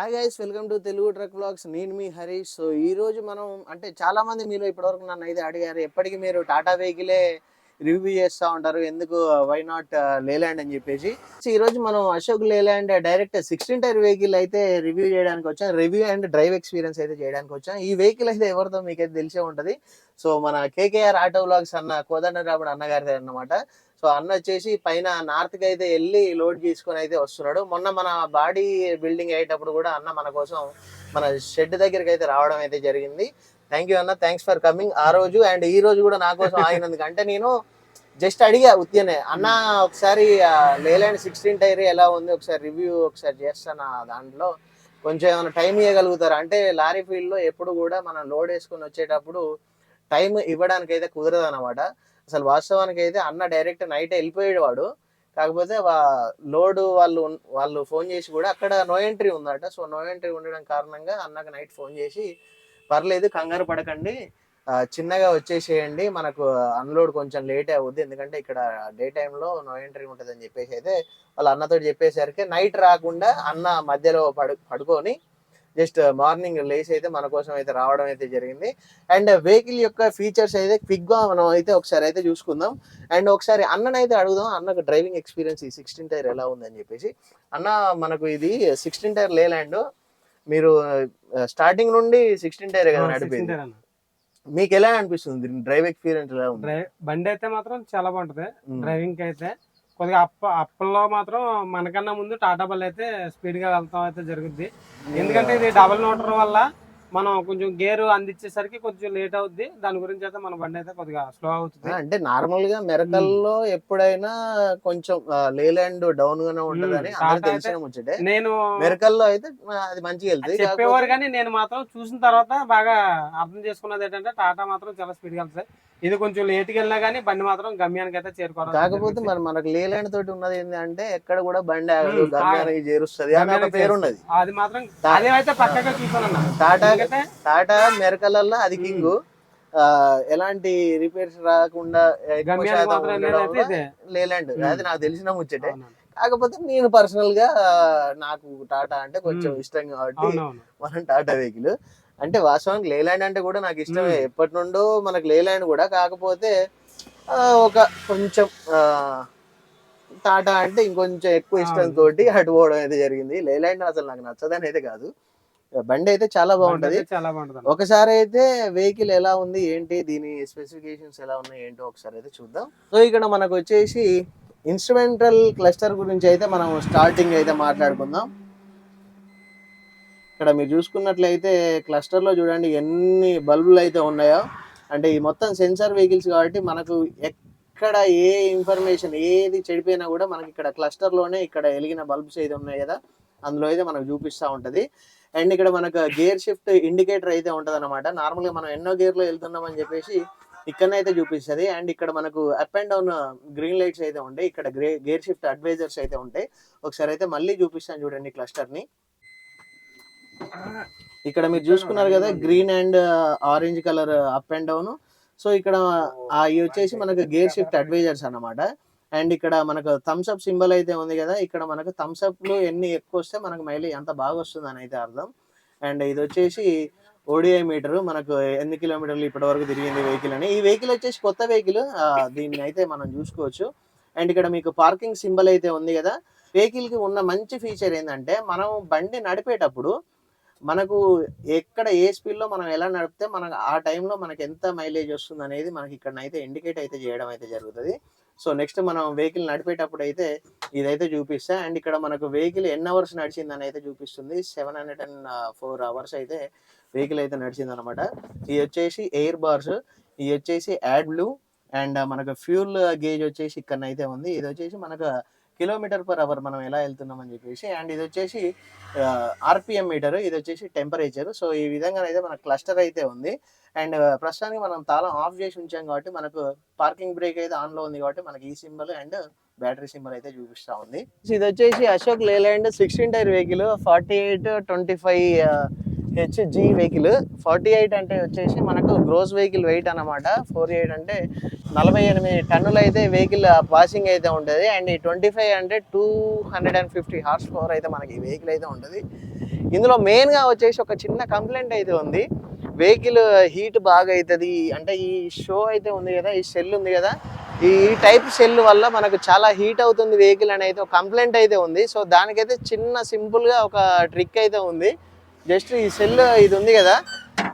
Hi guys welcome to Telugu truck vlogs నేను మీ Harish. So ఈ రోజు మనం అంటే చాలా మంది మీరు ఇప్పటివరకు నన్ను అయితే అడిగారు ఎప్పటికీ మీరు టాటా వెహికలే రివ్యూ చేస్తూ ఉంటారు? ఎందుకు వై నాట్ లేలాండ్ అని చెప్పేసి. సో ఈ రోజు మనం Ashok Leyland direct sixteen tyre vehicle అయితే రివ్యూ చేయడానికి వచ్చాం. రివ్యూ అండ్ డ్రైవ్ ఎక్స్పీరియన్స్ అయితే చేయడానికి వచ్చాం. ఈ వెహికల్ అయితే ఎవరితో మీకైతే తెలిసే ఉంటది. సో మన కేకేఆర్ ఆటో బ్లాగ్స్ అన్న కోదండరాముడు అన్నగారిదే అన్నమాట. సో అన్న వచ్చేసి పైన నార్త్కి అయితే వెళ్ళి లోడ్ తీసుకొని అయితే వస్తున్నాడు. మొన్న మన బాడీ బిల్డింగ్ అయ్యేటప్పుడు కూడా అన్న మన కోసం మన షెడ్ దగ్గరికి అయితే రావడం అయితే జరిగింది. థ్యాంక్ యూ అన్న. థ్యాంక్స్ ఫర్ కమింగ్ ఆ రోజు. అండ్ ఈ రోజు కూడా నా కోసం ఆగినందుకు. అంటే నేను జస్ట్ అడిగా ఉత్యనే అన్న ఒకసారి లేలాండ్ సిక్స్టీన్ టైర్ ఎలా ఉంది? ఒకసారి రివ్యూ ఒకసారి చేస్తాను దాంట్లో? కొంచెం ఏమైనా టైం ఇవ్వగలుగుతారా అంటే లారీ ఫీల్డ్లో ఎప్పుడు కూడా మనం లోడ్ వేసుకొని వచ్చేటప్పుడు టైం ఇవ్వడానికి అయితే కుదరదు అనమాట అసలు వాస్తవానికి అయితే అన్న డైరెక్ట్ నైట్ వెళ్ళిపోయాడు వాడు. కాకపోతే లోడ్ వాళ్ళు వాళ్ళు ఫోన్ చేసి కూడా అక్కడ నో ఎంట్రీ ఉందట. సో నో ఎంట్రీ ఉండడం కారణంగా అన్నకు నైట్ ఫోన్ చేసి పర్లేదు కంగారు పడకండి. చిన్నగా వచ్చేసేయండి. మనకు అన్లోడ్ కొంచెం లేట్ అవుద్ది. ఎందుకంటే ఇక్కడ డే టైంలో నో ఎంట్రీ ఉంటుంది అని చెప్పేసి అయితే వాళ్ళ అన్నతో చెప్పేసరికి నైట్ రాకుండా అన్న మధ్యలో పడు పడుకొని జస్ట్ మార్నింగ్ లేచి అయితే మన కోసం అయితే రావడం అయితే జరిగింది. అండ్ వెహికల్ యొక్క ఫీచర్స్ అయితే క్విక్గా మనం అయితే ఒకసారి అయితే చూసుకుందాం. అండ్ ఒకసారి అన్ననైతే అడుగుదాం. అన్నకు డ్రైవింగ్ ఎక్స్పీరియన్స్ ఈ సిక్స్టీన్ టైర్ ఎలా ఉందని చెప్పేసి. అన్న మనకు ఇది సిక్స్టీన్ టైర్ లేలాండ్. మీరు స్టార్టింగ్ నుండి సిక్స్టీన్ టైర్ కదా నడిపింది. మీకు ఎలా అనిపిస్తుంది? డ్రైవ్ ఎక్స్పీరియన్స్ ఎలా ఉంది? బండి అయితే మాత్రం చాలా బాగుంటది. డ్రైవింగ్ అయితే కొద్దిగా అప్ప అప్పల్లో మాత్రం మనకన్నా ముందు టాటా బల్ అయితే స్పీడ్గా వెళ్తాం అయితే జరుగుద్ది. ఎందుకంటే ఇది డబల్ మోటార్ వల్ల మనం కొంచెం గేర్ అందించేసరికి కొంచెం లేట్ అవుద్ది. దాని గురించి అయితే మన బండి అయితే కొద్దిగా స్లో అవుతుంది. అంటే నార్మల్గా మెరకల్లో ఎప్పుడైనా కొంచెం లేలాండ్ డౌన్ గానే ఉంటదని తెలిసిన ముచ్చటే. నేను మెరకల్లో అయితే అది మంచిగా వెళ్తుంది చెప్పేవారు కానీ నేను మాత్రం చూసిన తర్వాత బాగా అర్థం చేసుకున్నది ఏంటంటే టాటా మాత్రం చాలా స్పీడ్గా వెళ్తాయి ఇది కొంచెం లేట్గా వెళ్ళినా కానీ బండి మాత్రం గమ్యానికి అయితే చేరుకోవడం కాకపోతే. మరి మనకు లేలాండ్ తోటి ఉన్నది ఏంటి అంటే ఎక్కడ కూడా బండి ఆగదు గమ్యానికి చేరుస్తుంది అని ఒక పేరు ఉన్నది అది మాత్రం అదేమైతే పక్కగా చూసానన్నా టాటా టాటా మెరకలల్లో అది కింగ్ ఎలాంటి రిపేర్స్ రాకుండా. లేలాండ్. అది నాకు తెలిసిన ముచ్చటే. కాకపోతే నేను పర్సనల్గా నాకు టాటా అంటే కొంచెం. ఇష్టం కాబట్టి మనం టాటా వెహికల్ అంటే వాస్తవానికి లేలాండ్ అంటే కూడా నాకు ఇష్టమే. ఎప్పటి నుండో మనకు లేలాండ్ కూడా కాకపోతే ఒక కొంచెం టాటా అంటే ఇంకొంచెం ఎక్కువ ఇష్టం. తోటి అటు పోవడం అయితే జరిగింది. లేలాండ్ అసలు నాకు నచ్చదని అయితే కాదు. బండి అయితే చాలా బాగుంటది. అయితే చాలా బాగుంటది. ఒకసారి అయితే వెహికల్ ఎలా ఉంది ఏంటి దీని స్పెసిఫికేషన్స్ ఎలా ఉన్నాయి ఏంటో ఒకసారి అయితే చూద్దాం. సో ఇక్కడ మనకు వచ్చేసి ఇన్స్ట్రుమెంటల్ క్లస్టర్ గురించి అయితే మనం స్టార్టింగ్ అయితే మాట్లాడుకుందాం. ఇక్కడ మీరు చూసుకున్నట్లయితే క్లస్టర్లో చూడండి ఎన్ని బల్బులు అయితే ఉన్నాయో. అంటే ఈ మొత్తం సెన్సార్ వెహికల్స్ కాబట్టి మనకు ఎక్కడ ఏ ఇన్ఫర్మేషన్ ఏది చెడిపోయినా కూడా మనకి ఇక్కడ క్లస్టర్లోనే ఇక్కడ వెలిగిన బల్బ్స్ అయితే ఉన్నాయి కదా. అందులో అయితే మనకు చూపిస్తూ ఉంటది. అండ్ ఇక్కడ మనకు గేర్ షిఫ్ట్ ఇండికేటర్ అయితే ఉంటుంది అనమాట నార్మల్గా మనం ఎన్నో గేర్లో వెళ్తున్నాం అని చెప్పేసి ఇక్కడనైతే చూపిస్తుంది. అండ్ ఇక్కడ మనకు up and down green lights అయితే ఉంటాయి. ఇక్కడ గేర్ షిఫ్ట్ అడ్వైజర్స్ అయితే ఉంటాయి. ఒకసారి అయితే మళ్ళీ చూపిస్తాను చూడండి క్లస్టర్ని. ఇక్కడ మీరు చూసుకున్నారు కదా green and orange colour up and down so ఇక్కడ ఆ ఇవి వచ్చేసి మనకు గేర్ షిఫ్ట్ అడ్వైజర్స్ అన్నమాట. అండ్ ఇక్కడ మనకు థమ్స్ అప్ సింబల్ అయితే ఉంది కదా ఇక్కడ మనకు థమ్స్ అప్లో ఎన్ని ఎక్కువ వస్తే మనకు మైలేజ్ ఎంత బాగా వస్తుంది అని అయితే అర్థం. అండ్ ఇది వచ్చేసి ఓడిఐ మీటర్ మనకు ఎన్ని కిలోమీటర్లు ఇప్పటి వరకు తిరిగింది వెహికల్ అని. ఈ వెహికల్ వచ్చేసి కొత్త వెహికల్ దీన్ని అయితే మనం చూసుకోవచ్చు. అండ్ ఇక్కడ మీకు పార్కింగ్ సింబల్ అయితే ఉంది కదా వెహికల్కి ఉన్న మంచి ఫీచర్ ఏంటంటే మనం బండి నడిపేటప్పుడు మనకు ఎక్కడ ఏ స్పీడ్లో మనం ఎలా నడిపితే మనకు ఆ టైంలో మనకి ఎంత మైలేజ్ వస్తుంది అనేది మనకి ఇక్కడ అయితే ఇండికేట్ అయితే చేయడం అయితే జరుగుతుంది. సో నెక్స్ట్ మనం వెహికల్ నడిపేటప్పుడు అయితే ఇదైతే చూపిస్తా. అండ్ ఇక్కడ మనకు వెహికల్ ఎన్ని అవర్స్ నడిచిందని అయితే చూపిస్తుంది. Seven hundred and four hours అయితే వెహికల్ అయితే నడిచింది అనమాట ఇది వచ్చేసి ఎయిర్ బార్స్ ఇది వచ్చేసి యాడ్ బ్లూ అండ్ మనకు ఫ్యూల్ గేజ్ వచ్చేసి ఇక్కడ అయితే ఉంది. ఇది వచ్చేసి మనకు కిలోమీటర్ పర్ అవర్ మనం ఎలా వెళ్తున్నాం అని చెప్పేసి అండ్ ఇది వచ్చేసి ఆర్పిఎం మీటర్ ఇది వచ్చేసి టెంపరేచర్. సో ఈ విధంగా అయితే మన క్లస్టర్ అయితే ఉంది. అండ్ ప్రస్తుతానికి మనం తాళం ఆఫ్ చేసి ఉంచాం కాబట్టి మనకు పార్కింగ్ బ్రేక్ అయితే ఆన్లో ఉంది కాబట్టి మనకి ఈ సింబల్ అండ్ బ్యాటరీ సింబల్ అయితే చూపిస్తా ఉంది. ఇది వచ్చేసి Ashok Leyland sixteen tyre vehicle forty eight twenty five HG vehicle forty eight అంటే వచ్చేసి మనకు గ్రోస్ వెహికల్ వెయిట్ అన్నమాట. ఫోర్ ఎయిట్ అంటే నలభై ఎనిమిది టన్నులు అయితే వెహికల్ పాసింగ్ అయితే ఉంటుంది. అండ్ ఈ ట్వంటీ ఫైవ్ అంటే two hundred and fifty horsepower అయితే మనకి ఈ వెహికల్ అయితే ఉంటుంది. ఇందులో మెయిన్గా వచ్చేసి ఒక చిన్న కంప్లైంట్ అయితే ఉంది. వెహికల్ హీట్ బాగా అవుతుంది అంటే ఈ షో అయితే ఉంది కదా ఈ సెల్ ఉంది కదా ఈ టైప్ సెల్ వల్ల మనకు చాలా హీట్ అవుతుంది వెహికల్ అని అయితే ఒక కంప్లైంట్ అయితే ఉంది. సో దానికైతే చిన్న సింపుల్గా ఒక ట్రిక్ అయితే ఉంది. జస్ట్ ఈ సెల్ ఇది ఉంది కదా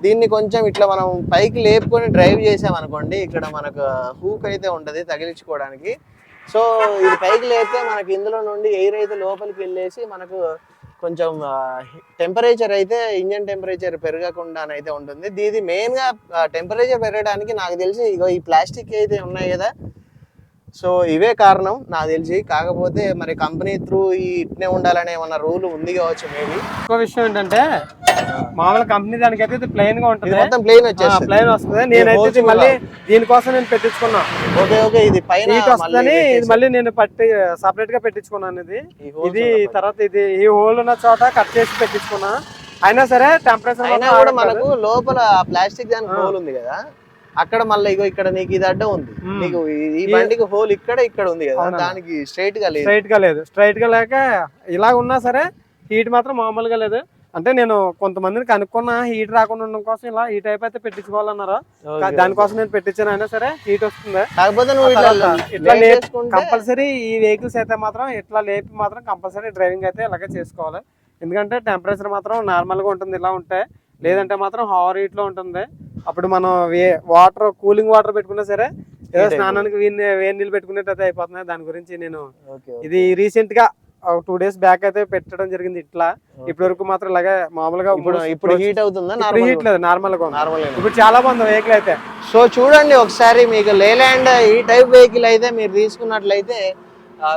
దీన్ని కొంచెం ఇట్లా మనం పైకి లేపుకొని డ్రైవ్ చేసామనుకోండి ఇక్కడ మనకు హూక్ అయితే ఉంటుంది తగిలించుకోవడానికి. సో ఇది పైకి లేపితే మనకి ఇందులో నుండి ఎయిర్ అయితే లోపలికి వెళ్ళేసి మనకు కొంచెం టెంపరేచర్ అయితే ఇంజన్ టెంపరేచర్ పెరగకుండానైతే ఉంటుంది. దీది మెయిన్గా టెంపరేచర్ పెరగడానికి నాకు తెలిసి ఇగో ఈ ప్లాస్టిక్ అయితే ఉన్నాయి కదా సో ఇవే కారణం నాకు తెలిసి. కాకపోతే మరి కంపెనీ త్రూ ఈ ఇట్నే ఉండాలనే ఏమన్నా రూల్ ఉంది కావచ్చు మేబీ. ఇంకో విషయం ఏంటంటే మామూలు కంపెనీ దానికైతే ఇది ప్లెయిన్గా ఉంటుంది. మొత్తం ప్లెయిన్ వచ్చేస్తుంది. ప్లెయిన్ వస్తుంది. నేనైతే ఇది కూడా- మళ్ళీ దీనికోసం నేను పెట్టించుకున్నా. ఓకే ఓకే ఇది పైన వస్తుందని మళ్ళీ ఇది మళ్ళీ నేను పట్టి సపరేట్గా పెట్టించుకున్నాను ఇది ఇది. తర్వాత ఇది ఈ హోల్ ఉన్న చోట కట్ చేసి పెట్టించుకున్నా. అయినా సరే టెంపరేచర్ అయినా కూడా మనకు లోపల ప్లాస్టిక్ దానికి హోల్ ఉంది కదా. అక్కడ మళ్ళీ ఇగో ఇక్కడ నీకు ఇది అడ్డం ఉంది. నీకు ఈ- బండికి హోల్ ఇక్కడ ఇక్కడ ఉంది కదా. దానికి స్ట్రైట్గా లేదు. స్ట్రైట్గా లేదు. స్ట్రైట్గా లేక ఇలా ఉన్నా సరే హీట్ మాత్రం మామూలుగా లేదు. అంటే నేను కొంతమందిని కనుక్కున్నా హీట్ రాకుండా ఉండడం కోసం ఇలా ఈ టైప్ అయితే పెట్టించుకోవాలన్నారు? దానికోసం నేను పెట్టించాను అయినా సరే హీట్ వస్తుంది. కాకపోతే నువ్వు ఇట్లా కంపల్సరీ ఈ వెహికల్స్ అయితే మాత్రం ఇట్లా లేపి మాత్రం కంపల్సరీ డ్రైవింగ్ అయితే ఇలాగే చేసుకోవాలి. ఎందుకంటే టెంపరేచర్ మాత్రం నార్మల్గా ఉంటుంది ఇలా ఉంటే లేదంటే మాత్రం హావర్ హీట్లో ఉంటుంది. అప్పుడు మనం వాటర్ కూలింగ్ వాటర్ పెట్టుకున్నా సరే ఏదో స్నానానికి వేడి నీళ్ళు పెట్టుకునేటైతే అయిపోతున్నాయి దాని గురించి నేను. ఇది రీసెంట్గా ఒక టూ డేస్ బ్యాక్ అయితే పెట్టడం జరిగింది ఇట్లా. ఇప్పటి వరకు మాత్రం ఇలాగే మామూలుగా ఇప్పుడు ఇప్పుడు హీట్ అవుతుందా? హీట్ లేదు నార్మల్గా. నార్మల్ ఇప్పుడు చాలా బాగుంది వెహికల్ అయితే. సో చూడండి ఒకసారి మీకు లేలాండ్ ఈ టైప్ వెహికల్ అయితే మీరు తీసుకున్నట్లయితే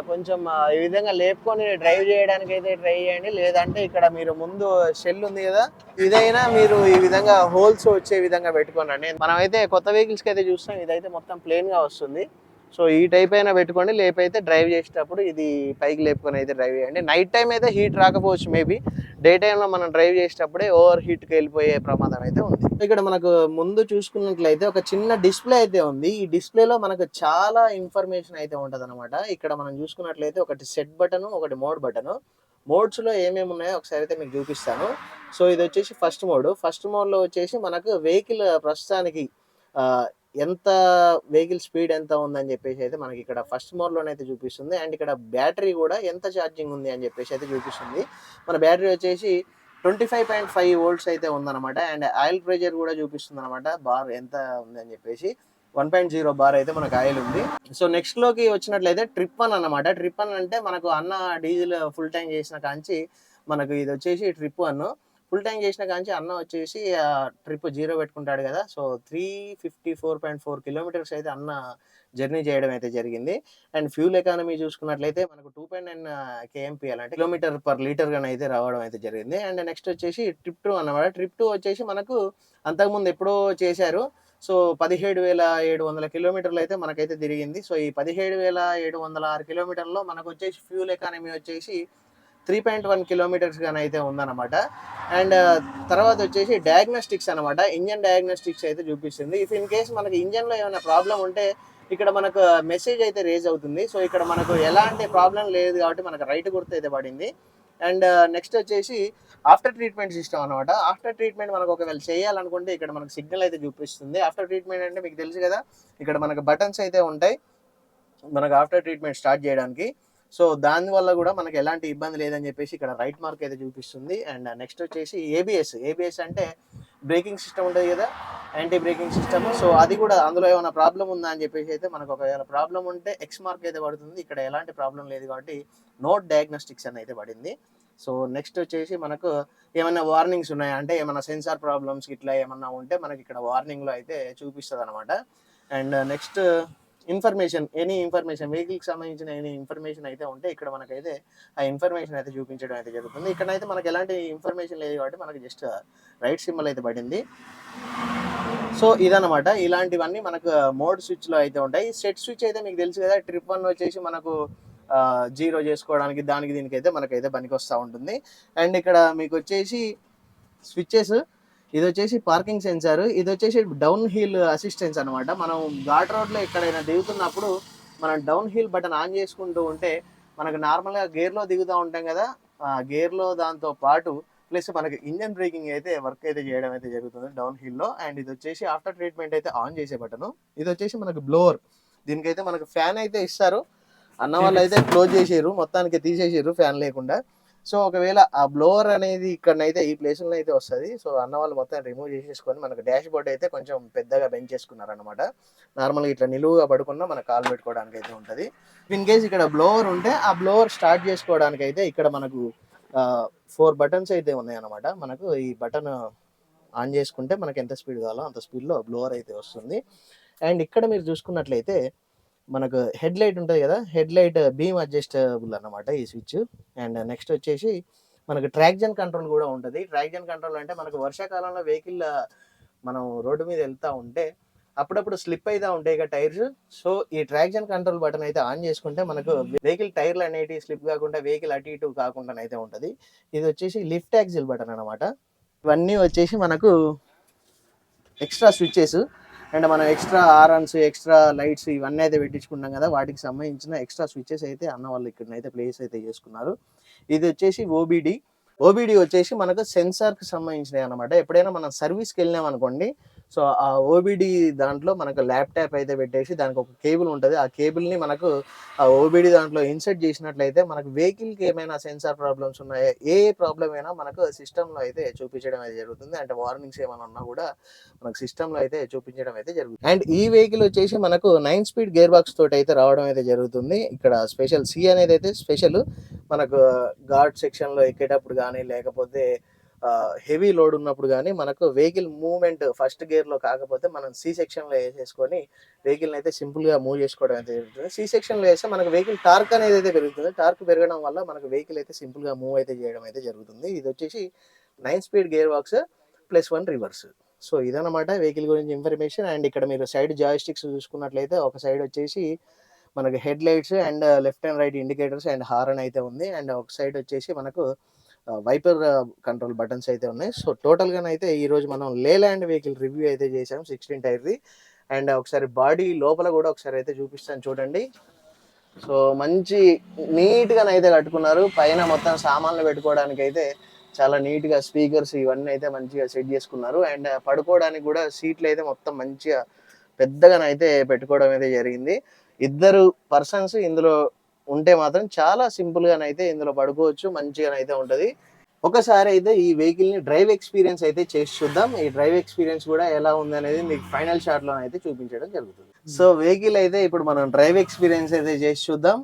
కొంచెం ఈ విధంగా లేపుకొని డ్రైవ్ చేయడానికి అయితే ట్రై చేయండి. లేదంటే ఇక్కడ మీరు ముందు షెల్ ఉంది కదా ఇదైనా మీరు ఈ విధంగా హోల్స్ వచ్చే విధంగా పెట్టుకోనండి మనం అయితే కొత్త వెహికల్స్కి అయితే చూస్తాం ఇదైతే మొత్తం ప్లేన్గా వస్తుంది. సో ఈ టైప్ అయినా పెట్టుకోండి. లేపైతే డ్రైవ్ చేసేటప్పుడు ఇది పైకి లేపుకొని అయితే డ్రైవ్ చేయండి. నైట్ టైం అయితే హీట్ రాకపోవచ్చు మేబీ డే టైంలో మనం డ్రైవ్ చేసేటప్పుడే ఓవర్ హీట్కి వెళ్ళిపోయే ప్రమాదం అయితే ఉంది. ఇక్కడ మనకు ముందు చూసుకున్నట్లయితే ఒక చిన్న డిస్ప్లే అయితే ఉంది. ఈ డిస్ప్లేలో మనకు చాలా ఇన్ఫర్మేషన్ అయితే ఉంటుంది అనమాట ఇక్కడ మనం చూసుకున్నట్లయితే ఒకటి సెట్ బటన్ ఒకటి మోడ్ బటన్ మోడ్స్లో ఏమేమి ఉన్నాయో ఒకసారి అయితే మీకు చూపిస్తాను. సో ఇది వచ్చేసి ఫస్ట్ మోడ్ ఫస్ట్ మోడ్లో వచ్చేసి మనకు వెహికల్ ప్రస్తుతానికి ఎంత వెహికల్ స్పీడ్ ఎంత ఉందని చెప్పేసి అయితే మనకి ఇక్కడ ఫస్ట్ మోడ్ లోనైతే చూపిస్తుంది. అండ్ ఇక్కడ బ్యాటరీ కూడా ఎంత ఛార్జింగ్ ఉంది అని చెప్పేసి అయితే చూపిస్తుంది. మన బ్యాటరీ వచ్చేసి twenty five point five volts అయితే ఉందన్నమాట. అండ్ ఆయిల్ ప్రెషర్ కూడా చూపిస్తుంది అనమాట బార్ ఎంత ఉంది అని చెప్పేసి వన్ పాయింట్ జీరో బార్ అయితే మనకు ఆయిల్ ఉంది. సో నెక్స్ట్లోకి వచ్చినట్లయితే ట్రిప్ వన్ అన్నమాట. ట్రిప్ వన్ అంటే మనకు అన్న డీజిల్ ఫుల్ ట్యాంక్ చేసిన కాంచి మనకు ఇది వచ్చేసి ట్రిప్ వన్. ఫుల్ ట్యాంక్ చేసిన కానీ అన్న వచ్చేసి ట్రిప్ జీరో పెట్టుకుంటాడు కదా. So three fifty four point four kilometres అయితే అన్న జర్నీ చేయడం అయితే జరిగింది. అండ్ ఫ్యూల్ ఎకానమీ చూసుకున్నట్లయితే మనకు టూ పాయింట్ నైన్ కేఎంపీఎల్ అంటే కిలోమీటర్ పర్ లీటర్ గానే అయితే రావడం అయితే జరిగింది. అండ్ నెక్స్ట్ వచ్చేసి ట్రిప్ టూ అన్నమాట. ట్రిప్ టూ వచ్చేసి మనకు అంతకుముందు ఎప్పుడో చేశారు. సో పదిహేడు వేల ఏడు వందల కిలోమీటర్లు అయితే మనకైతే తిరిగింది. సో ఈ పదిహేడు వేల ఏడు వందల ఆరు కిలోమీటర్లో మనకు వచ్చేసి ఫ్యూల్ ఎకానమీ వచ్చేసి త్రీ పాయింట్ వన్ కిలోమీటర్స్ కానీ అయితే ఉందన్నమాట. అండ్ తర్వాత వచ్చేసి డయాగ్నోస్టిక్స్ అనమాట ఇంజన్ డయాగ్నోస్టిక్స్ అయితే చూపిస్తుంది. ఇఫ్ ఇన్ కేస్ మనకి ఇంజన్లో ఏమైనా ప్రాబ్లం ఉంటే ఇక్కడ మనకు మెసేజ్ అయితే రేజ్ అవుతుంది. సో ఇక్కడ మనకు ఎలాంటి ప్రాబ్లం లేదు కాబట్టి మనకు రైట్ గుర్తు అయితే పడింది. అండ్ నెక్స్ట్ వచ్చేసి ఆఫ్టర్ ట్రీట్మెంట్ సిస్టమ్ అనమాట ఆఫ్టర్ ట్రీట్మెంట్ మనకు ఒకవేళ చేయాలనుకుంటే ఇక్కడ మనకు సిగ్నల్ అయితే చూపిస్తుంది. ఆఫ్టర్ ట్రీట్మెంట్ అంటే మీకు తెలుసు కదా ఇక్కడ మనకు బటన్స్ అయితే ఉంటాయి. మనకు ఆఫ్టర్ ట్రీట్మెంట్ స్టార్ట్ చేయడానికి. సో దాని వల్ల కూడా మనకి ఎలాంటి ఇబ్బంది లేదని చెప్పేసి ఇక్కడ రైట్ మార్క్ అయితే చూపిస్తుంది. అండ్ నెక్స్ట్ వచ్చేసి ఏబిఎస్ ఏబిఎస్ అంటే బ్రేకింగ్ సిస్టమ్ ఉంటుంది కదా యాంటీ బ్రేకింగ్ సిస్టమ్ సో అది కూడా అందులో ఏమైనా ప్రాబ్లం ఉందా అని చెప్పేసి అయితే మనకు ఒకవేళ ప్రాబ్లం ఉంటే ఎక్స్ మార్క్ అయితే పడుతుంది. ఇక్కడ ఎలాంటి ప్రాబ్లం లేదు కాబట్టి నోట్ డయాగ్నోస్టిక్స్ అని అయితే పడింది. సో నెక్స్ట్ వచ్చేసి మనకు ఏమైనా వార్నింగ్స్ ఉన్నాయా? అంటే ఏమైనా సెన్సార్ ప్రాబ్లమ్స్ ఇట్లా ఏమన్నా ఉంటే మనకి ఇక్కడ వార్నింగ్లో అయితే చూపిస్తుంది అనమాట and next information any information వెహికల్కి సంబంధించిన ఎనీ ఇన్ఫర్మేషన్ అయితే ఉంటే ఇక్కడ మనకైతే ఆ ఇన్ఫర్మేషన్ అయితే చూపించడం అయితే జరుగుతుంది. ఇక్కడ అయితే మనకి ఎలాంటి ఇన్ఫర్మేషన్ లేదు కాబట్టి మనకి జస్ట్ రైట్ సింబల్ అయితే పడింది. సో ఇదనమాట ఇలాంటివన్నీ మనకు మోడ్ స్విచ్లో అయితే ఉంటాయి. సెట్ స్విచ్ అయితే మీకు తెలుసు కదా ట్రిప్ వన్ వచ్చేసి మనకు జీరో చేసుకోవడానికి దానికి దీనికి అయితే మనకైతే పనికి వస్తూ ఉంటుంది. అండ్ ఇక్కడ మీకు వచ్చేసి స్విచ్చెస్ ఇది వచ్చేసి పార్కింగ్ సెన్సార్. ఇది వచ్చేసి డౌన్ హిల్ అసిస్టెన్స్ అన్నమాట. మనం ఘాట్ రోడ్లో ఎక్కడైనా దిగుతున్నప్పుడు మనం డౌన్ హిల్ బటన్ ఆన్ చేసుకుంటూ ఉంటే మనకు నార్మల్గా గేర్లో దిగుతూ ఉంటాం కదా. ఆ గేర్లో దాంతో పాటు ప్లస్ మనకి ఇంజన్ బ్రేకింగ్ అయితే వర్క్ అయితే చేయడం అయితే జరుగుతుంది డౌన్ హిల్లో. అండ్ ఇది వచ్చేసి ఆఫ్టర్ ట్రీట్మెంట్ అయితే ఆన్ చేసే బటను. ఇది వచ్చేసి మనకు బ్లోవర్. దీనికైతే మనకు ఫ్యాన్ అయితే ఇస్తారు. అన్న వాళ్ళు అయితే క్లోజ్ చేసారు మొత్తానికి తీసేసారు ఫ్యాన్ లేకుండా. సో ఒకవేళ ఆ బ్లోవర్ అనేది ఇక్కడనైతే ఈ ప్లేస్లో అయితే వస్తుంది. సో అన్న వాళ్ళు మొత్తం రిమూవ్ చేసేసుకొని మనకు డాష్ బోర్డ్ అయితే కొంచెం పెద్దగా బెంచ్ చేసుకున్నారు అనమాట నార్మల్గా ఇట్లా నిలువుగా పడుకున్నా మన కాలు పెట్టుకోవడానికి అయితే ఉంటుంది ఇన్ కేస్ ఇక్కడ బ్లోవర్ ఉంటే ఆ బ్లోవర్ స్టార్ట్ చేసుకోవడానికి అయితే ఇక్కడ మనకు ఫోర్ బటన్స్ అయితే ఉన్నాయన్నమాట. మనకు ఈ బటన్ ఆన్ చేసుకుంటే మనకి ఎంత స్పీడ్ కావాలో అంత స్పీడ్లో బ్లోవర్ అయితే వస్తుంది. అండ్ ఇక్కడ మీరు చూసుకున్నట్లయితే మనకు హెడ్ లైట్ ఉంటుంది కదా హెడ్ లైట్ బీమ్ అడ్జస్టబుల్ అనమాట ఈ స్విచ్. అండ్ నెక్స్ట్ వచ్చేసి మనకు ట్రాక్జన్ కంట్రోల్ కూడా ఉంటుంది. ట్రాక్జన్ కంట్రోల్ అంటే మనకు వర్షాకాలంలో వెహికల్ మనం రోడ్డు మీద వెళ్తూ ఉంటే అప్పుడప్పుడు స్లిప్ అయితే ఉంటాయి ఇక టైర్స్. సో ఈ ట్రాక్షన్ కంట్రోల్ బటన్ అయితే ఆన్ చేసుకుంటే మనకు వెహికల్ టైర్లు అనేటివి స్లిప్ కాకుండా వెహికల్ అటు ఇటు కాకుండా అయితే ఉంటుంది. ఇది వచ్చేసి లిఫ్ట్ యాక్సిల్ బటన్ అనమాట ఇవన్నీ వచ్చేసి మనకు ఎక్స్ట్రా స్విచ్చెస్. అండ్ మనం extra air horns extra lights ఇవన్నీ అయితే పెట్టించుకున్నాం కదా వాటికి సంబంధించిన ఎక్స్ట్రా స్విచ్చెస్ అయితే అన్న వాళ్ళు ఇక్కడనైతే ప్లేస్ అయితే చేసుకున్నారు. ఇది వచ్చేసి ఓబిడి ఓబిడి వచ్చేసి మనకు సెన్సార్కి సంబంధించినవి అనమాట ఎప్పుడైనా మనం సర్వీస్కి వెళ్ళినాం అనుకోండి సో ఆ ఓబిడి దాంట్లో మనకు ల్యాప్టాప్ అయితే పెట్టేసి దానికి ఒక కేబుల్ ఉంటుంది. ఆ కేబుల్ని మనకు ఆ ఓబిడి దాంట్లో ఇన్సర్ట్ చేసినట్లయితే మనకు వెహికల్కి ఏమైనా సెన్సార్ ప్రాబ్లమ్స్ ఉన్నాయా ఏ ప్రాబ్లం అయినా మనకు సిస్టంలో అయితే చూపించడం అయితే జరుగుతుంది. అంటే వార్నింగ్స్ ఏమైనా ఉన్నా కూడా మనకు సిస్టంలో అయితే చూపించడం అయితే జరుగుతుంది. అండ్ ఈ వెహికల్ వచ్చేసి మనకు నైన్ స్పీడ్ గేర్ బాక్స్ తోటి అయితే రావడం అయితే జరుగుతుంది. ఇక్కడ స్పెషల్ సి అనేది అయితే స్పెషల్ మనకు ఘాట్ సెక్షన్లో ఎక్కేటప్పుడు కానీ లేకపోతే హెవీ లోడ్ ఉన్నప్పుడు కానీ మనకు వెహికల్ మూవ్మెంట్ ఫస్ట్ గేర్లో కాకపోతే మనం సి సెక్షన్లో వేసేసుకొని వెహికల్ని అయితే సింపుల్గా మూవ్ చేసుకోవడం అయితే జరుగుతుంది. సి సెక్షన్లో వేస్తే మనకు వెహికల్ టార్క్ అనేది అయితే పెరుగుతుంది. టార్క్ పెరగడం వల్ల మనకు వెహికల్ అయితే సింపుల్గా మూవ్ అయితే చేయడం అయితే జరుగుతుంది. ఇది వచ్చేసి nine speed gearbox plus one reverse. So ఇదనమాట వెహికల్ గురించి ఇన్ఫర్మేషన్. అండ్ ఇక్కడ మీరు సైడ్ జాయిస్టిక్స్ చూసుకున్నట్లయితే ఒక సైడ్ వచ్చేసి మనకు headlights and left and right indicators and horn అయితే ఉంది. అండ్ ఒక సైడ్ వచ్చేసి మనకు వైపర్ కంట్రోల్ బటన్స్ అయితే ఉన్నాయి. సో టోటల్గా అయితే ఈరోజు మనం లే ల్యాండ్ వెహికల్ రివ్యూ అయితే చేసాం సిక్స్టీన్ టైర్ది. అండ్ ఒకసారి బాడీ లోపల కూడా ఒకసారి అయితే చూపిస్తాను చూడండి. సో మంచి నీట్గానైతే అయితే కట్టుకున్నారు. పైన మొత్తం సామాన్లు పెట్టుకోవడానికి అయితే చాలా నీట్గా స్పీకర్స్ ఇవన్నీ అయితే మంచిగా సెట్ చేసుకున్నారు. అండ్ పడుకోవడానికి కూడా సీట్లు అయితే మొత్తం మంచిగా పెద్దగానైతే పెట్టుకోవడం అయితే జరిగింది. ఇద్దరు పర్సన్స్ ఇందులో ఉంటే మాత్రం చాలా సింపుల్గానైతే ఇందులో పడుకోవచ్చు మంచిగానైతే ఉంటుంది. ఒకసారి అయితే ఈ వెహికల్ని డ్రైవ్ ఎక్స్పీరియన్స్ అయితే చేసి చూద్దాం. ఈ డ్రైవ్ ఎక్స్పీరియన్స్ కూడా ఎలా ఉంది అనేది మీకు ఫైనల్ షాట్లో అయితే చూపించడం జరుగుతుంది. సో వెహికల్ అయితే ఇప్పుడు మనం డ్రైవ్ ఎక్స్పీరియన్స్ అయితే చేసి చూద్దాం.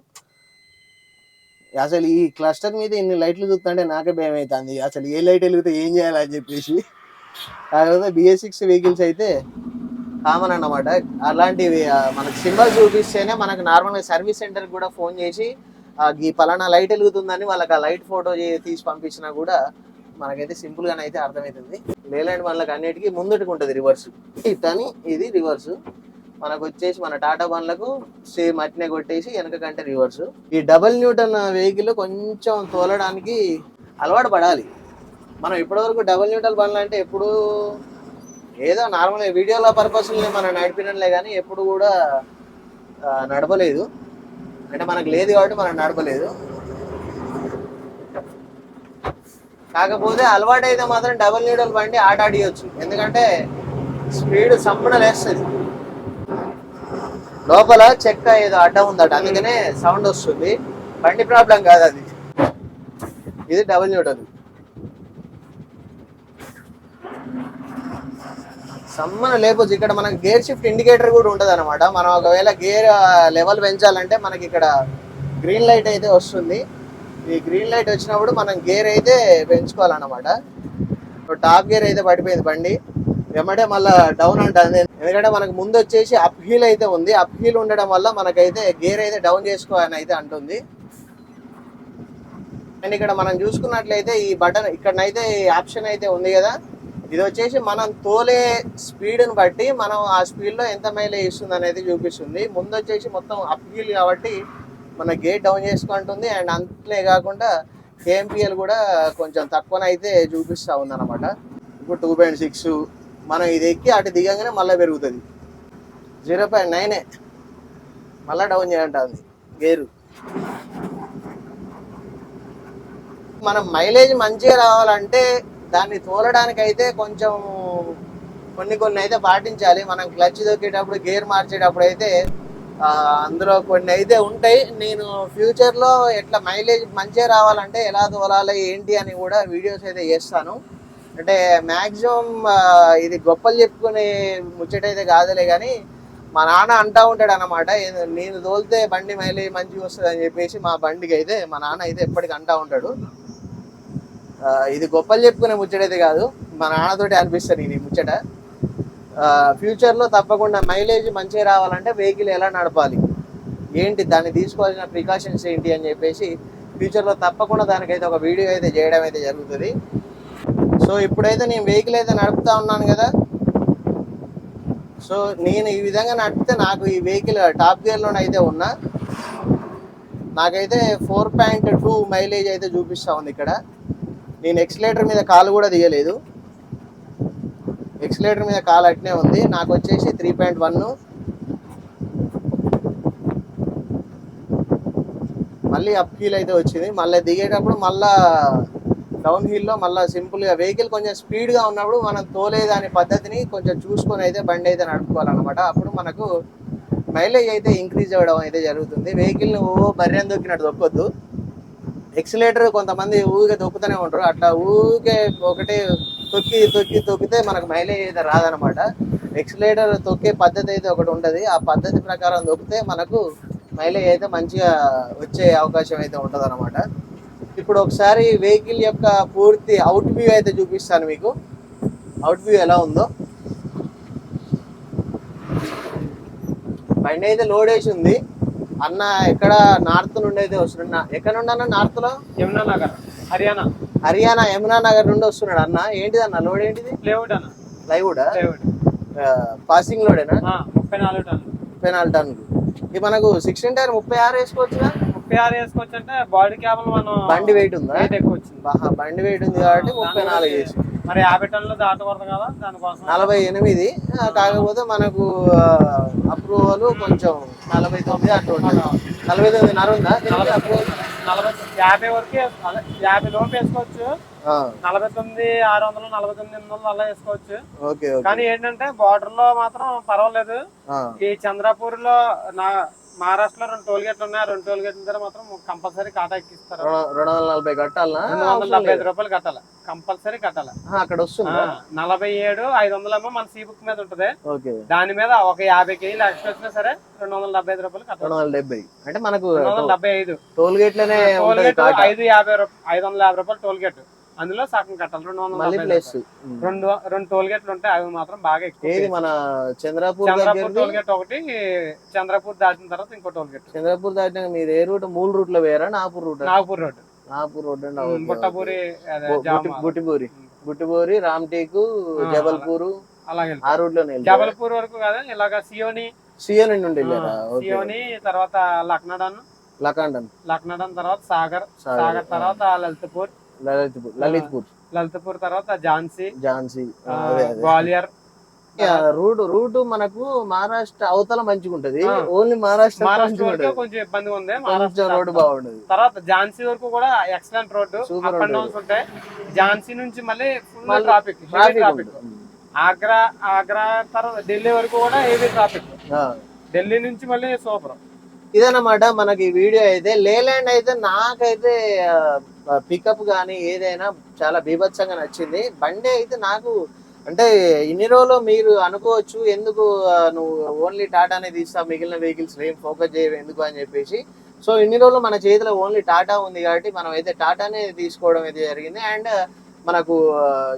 అసలు ఈ క్లస్టర్ మీద ఇన్ని లైట్లు చూస్తుంటే నాకే భయం అవుతుంది అసలు ఏ లైట్ వెలిగితే ఏం చేయాలని చెప్పేసి. తర్వాత బిఎస్ సిక్స్ వెహికల్స్ అయితే కామన్ అన్నమాట. అలాంటివి మనకు సింబల్ చూపిస్తేనే మనకు నార్మల్గా సర్వీస్ సెంటర్కి కూడా ఫోన్ చేసి ఆ, ఈ పలానా లైట్ వెలుగుతుందని వాళ్ళకి ఆ లైట్ ఫోటో తీసి పంపించినా కూడా మనకైతే సింపుల్గా అయితే అర్థమవుతుంది లేలాండ్ వాళ్ళకి అన్నిటికీ ముందుటికి ఉంటుంది రివర్స్. ఇతని ఇది రివర్స్. మనకు వచ్చేసి మన టాటా బండ్లకు సేమ్ అట్నే కొట్టేసి వెనక కంటే రివర్స్. ఈ డబల్ న్యూటన్ వెహికల్ కొంచెం తోలడానికి అలవాటు పడాలి. మనం ఇప్పటివరకు డబల్ న్యూటన్ బండ్లు అంటే ఎప్పుడూ ఏదో నార్మల్ వీడియోల పర్పస్ మనం నడిపినలే కానీ ఎప్పుడు కూడా నడపలేదు. అంటే మనకు లేదు కాబట్టి మనం నడపలేదు. కాకపోతే అలవాటు అయితే మాత్రం డబల్ నీడల్ బండి ఆట ఆడియొచ్చు. ఎందుకంటే స్పీడ్ సంపణ లేస్తుంది. లోపల చెక్క ఏదో అడ్డం ఉందట అందుకనే సౌండ్ వస్తుంది. బండి ప్రాబ్లం కాదు అది. ఇది డబుల్ న్యూటన్ సమ్మన లేకపోతే ఇక్కడ మనకి గేర్ షిఫ్ట్ ఇండికేటర్ కూడా ఉంటుంది అనమాట మనం ఒకవేళ గేర్ లెవెల్ పెంచాలంటే మనకి ఇక్కడ గ్రీన్ లైట్ అయితే వస్తుంది. ఈ గ్రీన్ లైట్ వచ్చినప్పుడు మనం గేర్ అయితే పెంచుకోవాలన్నమాట. టాప్ గేర్ అయితే పడిపోయింది బండి. వెంబడే మళ్ళీ డౌన్ ఉంటుంది ఎందుకంటే మనకు ముందు వచ్చేసి అప్ హీల్ అయితే ఉంది. అప్ హీల్ ఉండడం వల్ల మనకైతే గేర్ అయితే డౌన్ చేసుకోవాలని అయితే అంటుంది. అండ్ ఇక్కడ మనం చూసుకున్నట్లయితే ఈ బటన్ ఇక్కడనైతే ఈ ఆప్షన్ అయితే ఉంది కదా. ఇది వచ్చేసి మనం తోలే స్పీడ్ని బట్టి మనం ఆ స్పీడ్లో ఎంత మైలేజ్ ఇస్తుంది అనేది చూపిస్తుంది. ముందు వచ్చేసి మొత్తం అప్హీల్ కాబట్టి మన గేట్ డౌన్ చేసుకుంటుంది అండ్ అంతే కాకుండా కేఎంపిఎల్ కూడా కొంచెం తక్కువనైతే చూపిస్తూ ఉందన్నమాట. ఇప్పుడు టూ పాయింట్ సిక్స్ మనం ఇది ఎక్కి అటు దిగంగానే మళ్ళీ పెరుగుతుంది. జీరో పాయింట్ నైనే మళ్ళీ డౌన్ చేయంటుంది గేరు. మనం మైలేజ్ మంచిగా రావాలంటే దాన్ని తోలడానికి అయితే కొంచెం కొన్ని కొన్ని అయితే పాటించాలి. మనం క్లచ్ దొక్కేటప్పుడు గేర్ మార్చేటప్పుడు అయితే అందులో కొన్ని అయితే ఉంటాయి. నేను ఫ్యూచర్లో ఎట్లా మైలేజ్ మంచిగా రావాలంటే ఎలా తోలాలి ఏంటి అని కూడా వీడియోస్ అయితే చేస్తాను. అంటే మ్యాక్సిమం ఇది గొప్పలు చెప్పుకునే ముచ్చటైతే కాదులే కానీ మా నాన్న అంటా ఉంటాడు అనమాట నేను తోలితే బండి మైలేజ్ మంచిగా వస్తుంది అని చెప్పేసి మా బండికి అయితే మా నాన్న అయితే ఎప్పటికీ అంటా ఉంటాడు. ఇది గొప్పలు చెప్పుకునే ముచ్చటైతే కాదు. మా నాన్నతోటి అనిపిస్తుంది ఇది ముచ్చట. ఫ్యూచర్లో తప్పకుండా మైలేజ్ మంచిగా రావాలంటే వెహికల్ ఎలా నడపాలి? ఏంటి దాన్ని తీసుకోవాల్సిన ప్రికాషన్స్ ఏంటి అని చెప్పేసి ఫ్యూచర్లో తప్పకుండా దానికైతే ఒక వీడియో అయితే చేయడం అయితే జరుగుతుంది. సో ఇప్పుడైతే నేను వెహికల్ అయితే నడుపుతా ఉన్నాను కదా. సో నేను ఈ విధంగా నడిపితే నాకు ఈ వెహికల్ టాప్ గేర్లోనే అయితే ఉన్నా. నాకైతే ఫోర్ పాయింట్ టూ మైలేజ్ అయితే చూపిస్తా ఉంది ఇక్కడ. నేను ఎక్స్లేటర్ మీద కాలు కూడా తీయలేదు. ఎక్స్లేటర్ మీద కాలు అట్నే ఉంది. నాకు వచ్చేసి త్రీ పాయింట్ వన్ మళ్ళీ అప్ హీల్ అయితే వచ్చింది. మళ్ళీ దిగేటప్పుడు మళ్ళా డౌన్ హీల్లో మళ్ళీ సింపుల్గా వెహికల్ కొంచెం స్పీడ్గా ఉన్నప్పుడు మనం తోలేదాని పద్ధతిని కొంచెం చూసుకొని అయితే బండి అయితే నడుపుకోవాలన్నమాట. అప్పుడు మనకు మైలేజ్ అయితే ఇంక్రీజ్ అవ్వడం అయితే జరుగుతుంది. వెహికల్ని ఓ బర్రెని దొక్కినట్టు దొక్కొద్దు. ఎక్సిలేటర్ కొంతమంది ఊరికే తొక్కుతూనే ఉంటారు. అట్లా ఊరికే ఒకటే తొక్కి తొక్కి తొక్కితే మనకు మైలేజ్ అయితే రాదనమాట ఎక్సిలేటర్ తొక్కే పద్ధతి అయితే ఒకటి ఉంటుంది ఆ పద్ధతి ప్రకారం తొక్కితే మనకు మైలేజ్ అయితే మంచిగా వచ్చే అవకాశం అయితే ఉంటుంది ఇప్పుడు ఒకసారి వెహికల్ యొక్క పూర్తి అవుట్ వ్యూ అయితే చూపిస్తాను మీకు. అవుట్ వ్యూ ఎలా ఉందో. బండి అయితే లోడ్ వేసి ఉంది. అన్న ఎక్కడ నార్త్ నుండి అయితే వస్తున్నాడు ఎక్కడ నుండి అన్న నార్త్లో? యమునా నగర్ హర్యానా. హర్యానా యమునా నగర్ నుండి వస్తున్నాడు అన్న. ఏంటిది అన్న? లోడ్ ఏంటిది? ప్లేవుడ్ అన్న. ప్లైవుడ్? పాసింగ్ లోడేనా ముప్పై నాలుగు టన్నులు ముప్పై నాలుగు టన్నులు. ఇది మనకు సిక్స్టీన్ టైర్ ముప్పై ఆరు వేసుకోవచ్చుగా ముప్పై ఆరు వేసుకోవచ్చు అంటే బాడీ క్యాబుల్ మనం బండి వెయిట్ ఉందా? ఎక్కువ వచ్చింది. బండి వెయిట్ ఉంది కాబట్టి ముప్పై నాలుగు వేసి మరి యాభై టన్నులు దాటకూడదు కదా దానికోసం. నలభై ఎనిమిది. కాకపోతే మనకు అప్రూవల్ కొంచెం నలభై తొమ్మిది అట్లా ఉంటుంది. నలభై తొమ్మిది నర ఉందా? అప్రూవల్ నలభై యాభై వరకు యాభై లోపు వేసుకోవచ్చు. నలభై తొమ్మిది ఆరు వందలు నలభై తొమ్మిది ఎనిమిది వందలు అలా వేసుకోవచ్చు. కానీ ఏంటంటే బార్డర్లో మాత్రం పర్వాలేదు. ఈ చంద్రపూర్లో నా మహారాష్ట్రలో రెండు టోల్ గేట్లు ఉన్నాయి. రెండు టోల్ గేట్ల దగ్గర మాత్రం కంపల్సరీ కాటా ఎక్కిస్తారు. రెండు వందల నలభై కట్టాలనా రెండు వందల డెబ్బై ఐదు రూపాయలు కట్టాలి? కంపల్సరీ కట్టాలి? ఆ, అక్కడ వస్తుందా. నలభై ఏడు ఐదు వందలేమో మన సీ బుక్ మీద ఉంటది. ఓకే. దాని మీద ఒక యాభై కేజీలు ఎక్స్ట్రా వచ్చినా సరే రెండు వందల డెబ్బై ఐదు రూపాయలు కట్టాలి. రెండు వందల డెబ్బై. అంటే మనకు రెండు వందల డెబ్బై ఐదు. టోల్ గేట్లనే టోల్ గేట్ ఐదు యాభై ఐదు వందల యాభై రూపాయలు టోల్ గేట్. అందులో సగం కట్టాలి. రెండు వందల ప్లేస్. రెండు రెండు టోల్ గేట్లు ఉంటాయి అవి మాత్రం బాగా ఎక్కువ మన చంద్రపూర్ చంద్రపూర్ టోల్ గేట్ ఒకటి చంద్రపూర్ దాటిన తర్వాత ఇంకో టోల్ గేట్. చంద్రపూర్ దాటినాక మీరు ఏ రూట్? మూడు రూట్లో వేరా Nagpur route? Nagpur road. Nagpur road అండి. బుట్టపూరి బుట్టిపూరి. బుట్టిపూరి రామ్టేకు జబల్పూర్ అలాగే ఆ రూట్లోనే జబల్పూర్ వరకు కాదు ఇలాగా సియోని. సియో నుండి వెళ్ళారా? సియోని తర్వాత లక్నడన్. లకాండన్ లక్నడన్ తర్వాత సాగర్, సాగర్ తర్వాత లలితపూర్. లలిత్పూర్. లలిత్పూర్. లలితపూర్. తర్వాత ఝాన్సీ. ఝాన్సీ. గ్వాలియర్. రూట్ రూట్ మనకు మహారాష్ట్ర అవతల మంచిగా ఉంటది. ఓన్లీ మహారాష్ట్ర మహారాష్ట్ర కొంచెం ఇబ్బందిగా ఉంది. మహారాష్ట్ర రోడ్డు బాగుండదు. తర్వాత ఝాన్సీ వరకు కూడా ఎక్సలెంట్ రోడ్డు. ఉంటుంది. డౌన్స్ ఉంటాయి. ఝాన్సీ నుంచి మళ్ళీ full traffic traffic Agra Agra తర్వాత ఢిల్లీ వరకు కూడా హెవీ ట్రాఫిక్ ఢిల్లీ నుంచి మళ్ళీ సూపర్. ఇదన్నమాట మనకి వీడియో అయితే. లేలాండ్ అయితే నాకైతే పికప్ కానీ ఏదైనా చాలా బీభత్సంగా నచ్చింది. బండి అయితే నాకు అంటే ఇన్ని రోజులు మీరు అనుకోవచ్చు ఎందుకు నువ్వు ఓన్లీ టాటానే తీస్తావు మిగిలిన వెహికల్స్ ఏం ఫోకస్ చేయవు ఎందుకు అని చెప్పేసి. సో ఇన్ని రోజులు మన చేతిలో ఓన్లీ టాటా ఉంది కాబట్టి మనం అయితే టాటానే తీసుకోవడం అయితే జరిగింది. అండ్ మనకు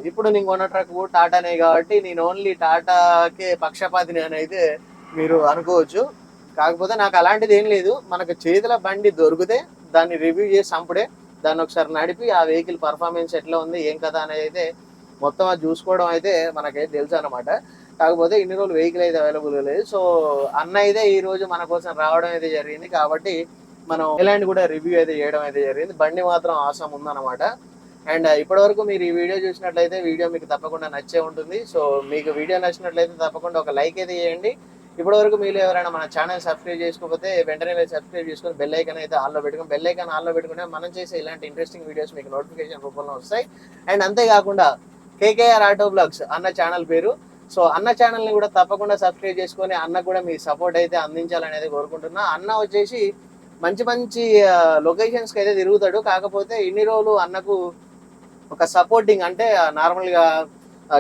ఇప్పుడు నేను కొన్న ట్రక్ టాటానే కాబట్టి నేను ఓన్లీ టాటాకే పక్షపాతిని అని అయితే మీరు అనుకోవచ్చు. కాకపోతే నాకు అలాంటిది ఏం లేదు. మనకు చేతుల బండి దొరికితే దాన్ని రివ్యూ చేసి చంపుడే. దాన్ని ఒకసారి నడిపి ఆ వెహికల్ పర్ఫార్మెన్స్ ఎట్లా ఉంది ఏం కదా అనేది అయితే మొత్తం అది చూసుకోవడం అయితే మనకైతే తెలుసు అనమాట కాకపోతే ఇన్ని రోజులు వెహికల్ అయితే అవైలబుల్ లేదు. సో అన్న అయితే ఈ రోజు మన కోసం రావడం అయితే జరిగింది. కాబట్టి మనం ఎలాంటి కూడా రివ్యూ అయితే చేయడం అయితే జరిగింది. బండి మాత్రం ఆసం ఉందన్నమాట. అండ్ uh, ఇప్పటి వరకు మీరు ఈ వీడియో చూసినట్లయితే వీడియో మీకు తప్పకుండా నచ్చే ఉంటుంది. సో మీకు వీడియో నచ్చినట్లయితే తప్పకుండా ఒక లైక్ అయితే చేయండి. ఇప్పటివరకు మీరు ఎవరైనా మన ఛానల్ సబ్స్క్రైబ్ చేసుకోకపోతే వెంటనే వెళ్ళి సబ్స్క్రైబ్ చేసుకొని బెల్ ఐకన్ అయితే ఆల్లో పెట్టుకుని బెల్ ఐకన్ ఆల్లో పెట్టుకునే మనం చేసే ఇలాంటి ఇంట్రెస్టింగ్ వీడియోస్ మీకు నోటిఫికేషన్ రూపంలో వస్తాయి. అండ్ అంతేకాకుండా కేకేఆర్ ఆటో బ్లాగ్స్ అన్న ఛానల్ పేరు. సో అన్న ఛానల్ని కూడా తప్పకుండా సబ్స్క్రైబ్ చేసుకొని అన్న కూడా మీ సపోర్ట్ అయితే అందించాలనేది కోరుకుంటున్నా. అన్న వచ్చేసి మంచి మంచి లొకేషన్స్కి అయితే తిరుగుతాడు. కాకపోతే ఇన్ని రోజులు అన్నకు ఒక సపోర్టింగ్ అంటే నార్మల్గా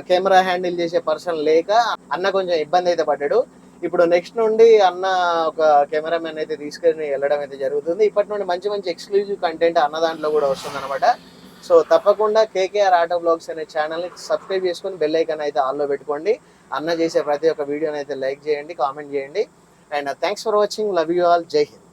కెమెరా హ్యాండిల్ చేసే పర్సన్ లేక అన్న కొంచెం ఇబ్బంది అయితే పడ్డాడు. ఇప్పుడు నెక్స్ట్ నుండి అన్న ఒక కెమెరామెన్ అయితే తీసుకొని వెళ్ళడం అయితే జరుగుతుంది. ఇప్పటి నుండి మంచి మంచి ఎక్స్క్లూజివ్ కంటెంట్ అన్న దాంట్లో కూడా వస్తుంది అనమాట సో తప్పకుండా కేకేఆర్ ఆటో బ్లాగ్స్ అనే ఛానల్ని సబ్స్క్రైబ్ చేసుకొని బెల్ ఐకాన్ అయితే ఆల్లో పెట్టుకోండి. అన్న చేసే ప్రతి ఒక్క వీడియోని అయితే లైక్ చేయండి కామెంట్ చేయండి. And thanks for watching love you all Jai Hind